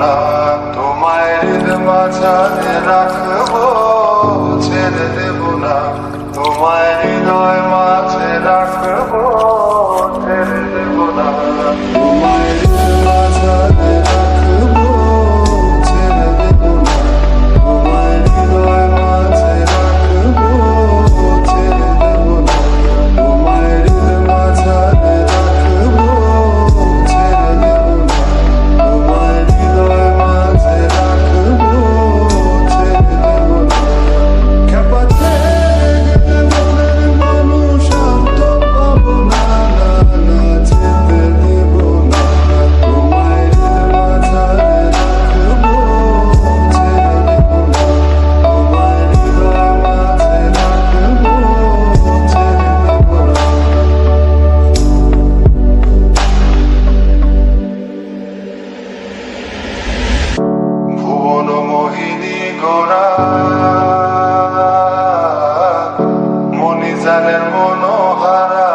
না তোমায় হৃদ মাঝাতে রাখব ছেড়ে দেব না। তোমায় হৃদয় না মনি জানের মনোহারা।